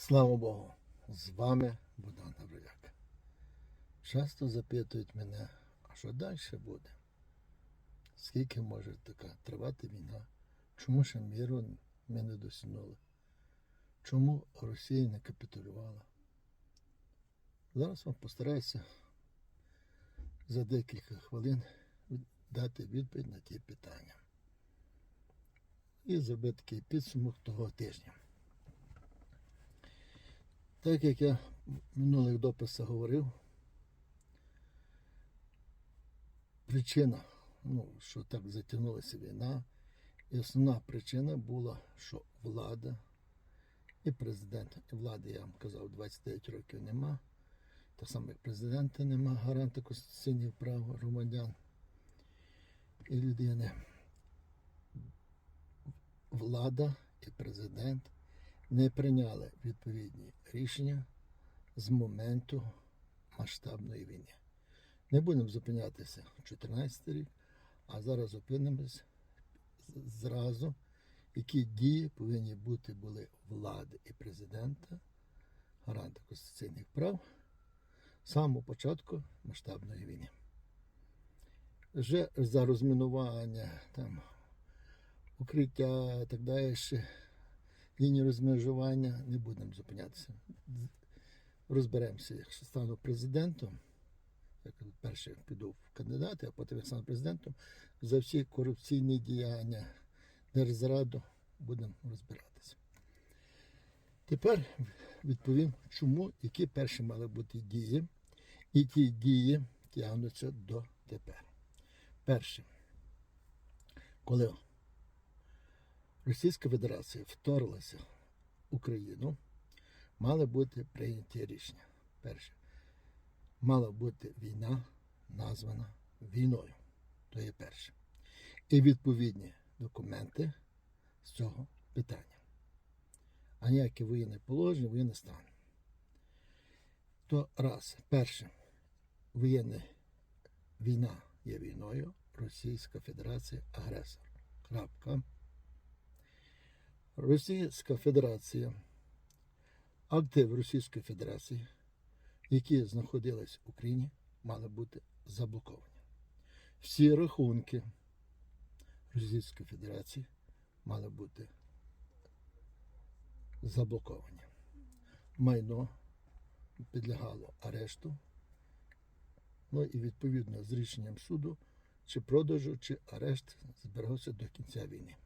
Слава Богу, з вами Богдан Гавриляк. Часто запитують мене, а що далі буде? Скільки може така тривати війна? Чому ще міру ми не досягнули? Чому Росія не капітулювала? Зараз вам постараюся за декілька хвилин дати відповідь на ті питання. І зробити такий підсумок того тижня. Так як я в минулих дописах говорив, причина, ну, що так затягнулася війна, і основна причина була, що влада і президент, і влади, я вам казав, 29 років нема. Так само, як президента нема, гаранта конституційних прав громадян і людини. Влада і президент не прийняли відповідні рішення з моменту масштабної війни. Не будемо зупинятися 14 рік, а зараз зупинимось зразу, які дії повинні бути були влади і президента, гаранта конституційних прав з самого початку масштабної війни. Вже за розмінування, там, укриття і так далі лінії розмежування не будемо зупинятися. Розберемося, якщо стану президентом, як перше піду в кандидати, а потім як стану президентом, за всі корупційні діяння держзраду будемо розбиратися. Тепер відповім, чому, які перші мали бути дії, і ті дії тягнуться до тепер. Перше, коли Російська Федерація вторглася в Україну, мали бути прийняті рішення. Перше, мала бути війна названа війною. То є перше. І відповідні документи з цього питання. А ніяке воєнне положення, воєнний стан. То раз, перше, воєнна війна є війною, Російська Федерація агресор. Крапка. Російська Федерація, актив Російської Федерації, які знаходились в Україні, мали бути заблоковані. Всі рахунки Російської Федерації мали бути заблоковані. Майно підлягало арешту, ну і відповідно з рішенням суду, чи продажу, чи арешт зберігався до кінця війни.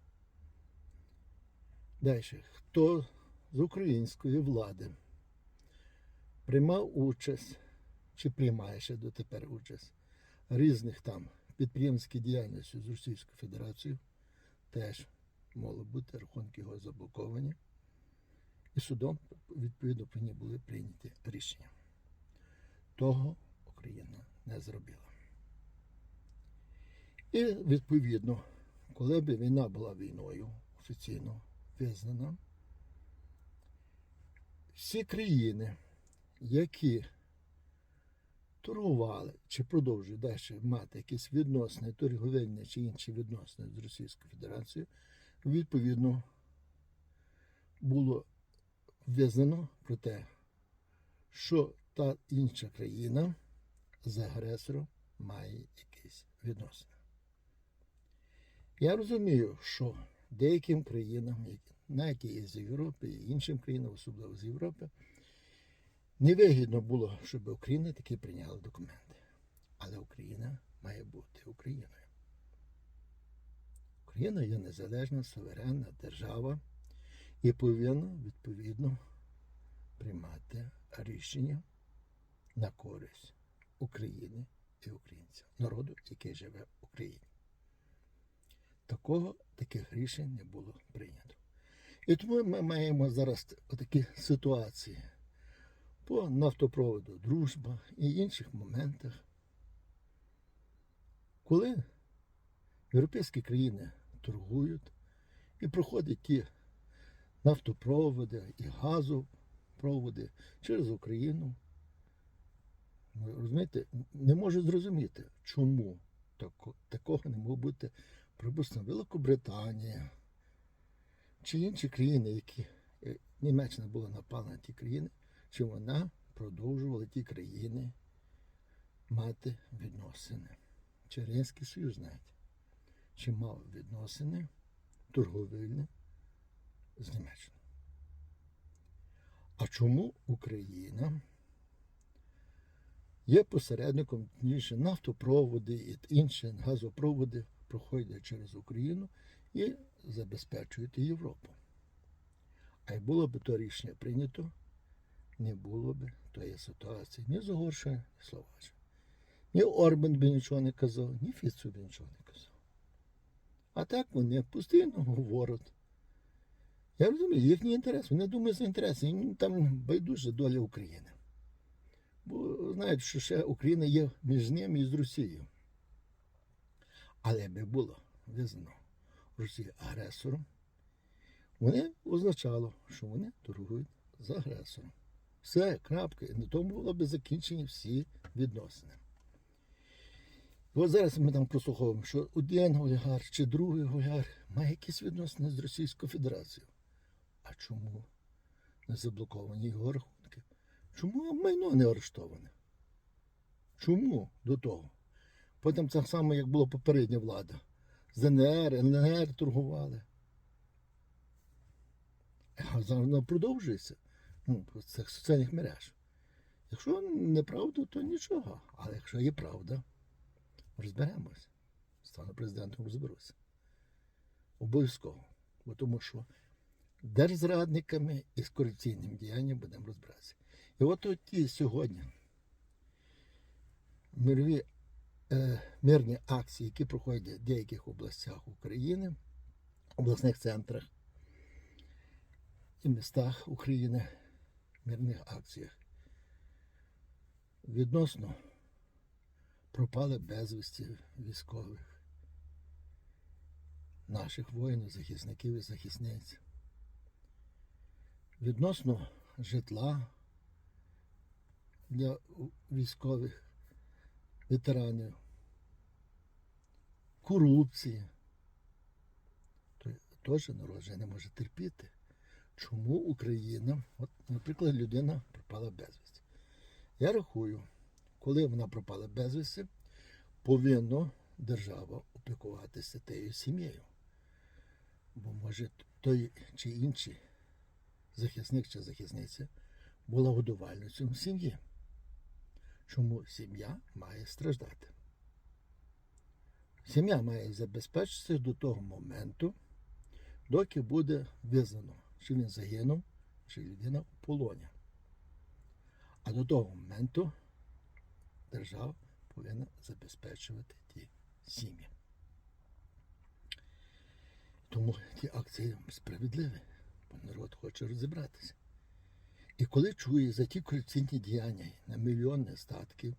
Далі, хто з української влади приймав участь чи приймає ще дотепер участь різних там підприємських діяльності з Російською Федерацією, теж мали бути рахунки його заблоковані. І судом, відповідно, повинні були прийняті рішення. Того Україна не зробила. І відповідно, коли б війна була війною офіційно визнана, всі країни, які торгували чи продовжують далі мати якісь відносини, торговельні чи інші відносини з Російською Федерацією, відповідно було визнано про те, що та інша країна з агресором має якісь відносини. Я розумію, що деяким країнам, навіть і з Європи, і іншим країнам, особливо з Європи, невигідно було, щоб Україна таки прийняла документи. Але Україна має бути Україною. Україна є незалежна, суверенна держава і повинна відповідно приймати рішення на користь України і українців, народу, який живе в Україні. Такого таких рішень не було прийнято. І тому ми маємо зараз такі ситуації по нафтопроводу Дружба і інших моментах, коли європейські країни торгують і проходять ті нафтопроводи і газопроводи через Україну. Ну, Розумієте, не можу зрозуміти, чому такого не може бути, припустимо, Великобританія чи інші країни, які е, Німеччина була напала на ті країни, чи вона продовжувала ті країни мати відносини. Чи Радянський Союз навіть, чи мав відносини торговельні з Німеччиною. А чому Україна є посередником, ніж нафтопроводи і інші газопроводи проходять через Україну і забезпечують Європу? А й було б то рішення прийнято, не було б тої ситуації ні Загорша, ні Словаччина. Ні Орбан би нічого не казав, ні Фіцу би нічого не казав. А так вони постійно говорять. Я розумію, їхній інтерес, вони думають за інтереси, їм там байдуже доля України. Бо знають, що ще Україна є між ними і з Росією. Але би було визнано Росію агресором, вони означало, що вони торгують з агресором. Все, крапка. І на тому було б закінчені всі відносини. От зараз ми там прослуховуємо, що один олігарх чи другий олігарх має якісь відносини з Російською Федерацією. А чому не заблоковані його рахунки? Чому майно не арештоване? Чому до того? Потім так само, як була попередня влада. З ДНР, ЛНР торгували. А воно продовжується ну, цих соціальних мереж. Якщо неправда, то нічого. Але якщо є правда, розберемося. Стану президентом розберуся. Обов'язково. Бо тому що держзрадниками і з корупційним діянням будемо розбиратися. І от ті сьогодні мирові мирні акції, які проходять в деяких областях України, обласних центрах і містах України, мирних акціях, відносно пропали безвісті військових, наших воїнів, захисників і захисниць, відносно житла для військових ветеранів, корупції. Теж народ вже не може терпіти. Чому Україна, от, наприклад, людина пропала безвісті. Я рахую, коли вона пропала безвісті, повинна держава опікуватися тією сім'єю. Бо може той чи інший захисник чи захисниця була годувальницею в сім'ї. Чому сім'я має страждати? Сім'я має забезпечитися до того моменту, доки буде визнано, чи він загинув, чи людина в полоні. А до того моменту держава повинна забезпечувати ті сім'ї. Тому ті акції справедливі, бо народ хоче розібратися. І коли чує за ті корупційні діяння на мільйони статків,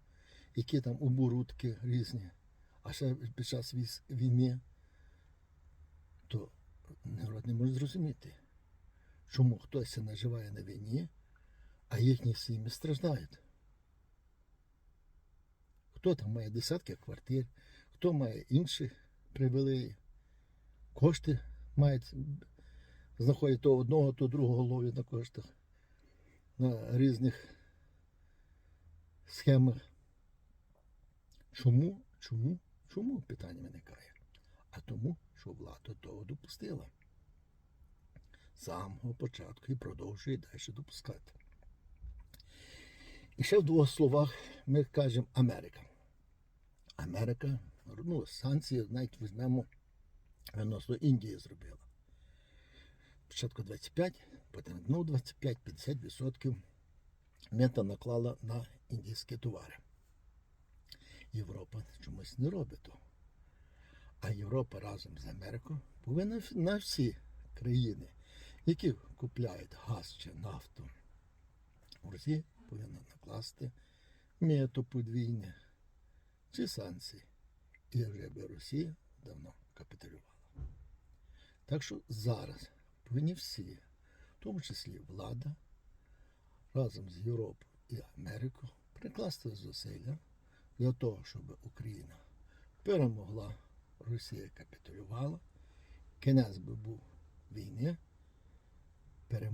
які там оборудки різні, а ще під час війни, то народ не може зрозуміти, чому хтось наживає на війні, а їхні сім'ї страждають. Хто там має десятки квартир, хто має інші привілеї, кошти мають, знаходять то одного, то другого ловлять на коштах на різних схемах. Чому? Чому? Чому питання виникає? А тому, що влада того допустила. З самого початку і продовжує далі допускати. І ще в двох словах ми кажемо Америка. Америка, ну, санкції навіть візьмемо відносно Індії зробила. Спочатку 25, потім ну, 25-50% мета наклала на індійські товари. Європа чомусь не робить того. А Європа разом з Америкою повинна на всі країни, які купляють газ чи нафту в Росії, повинна накласти мето подвійне чи санкції. І вже би Росія давно капітулювала. Так що зараз повинні всі, в тому числі влада, разом з Європою і Америкою, прикласти зусилля для того, щоб Україна перемогла, Росія капітулювала, кінець би був війни, перемога.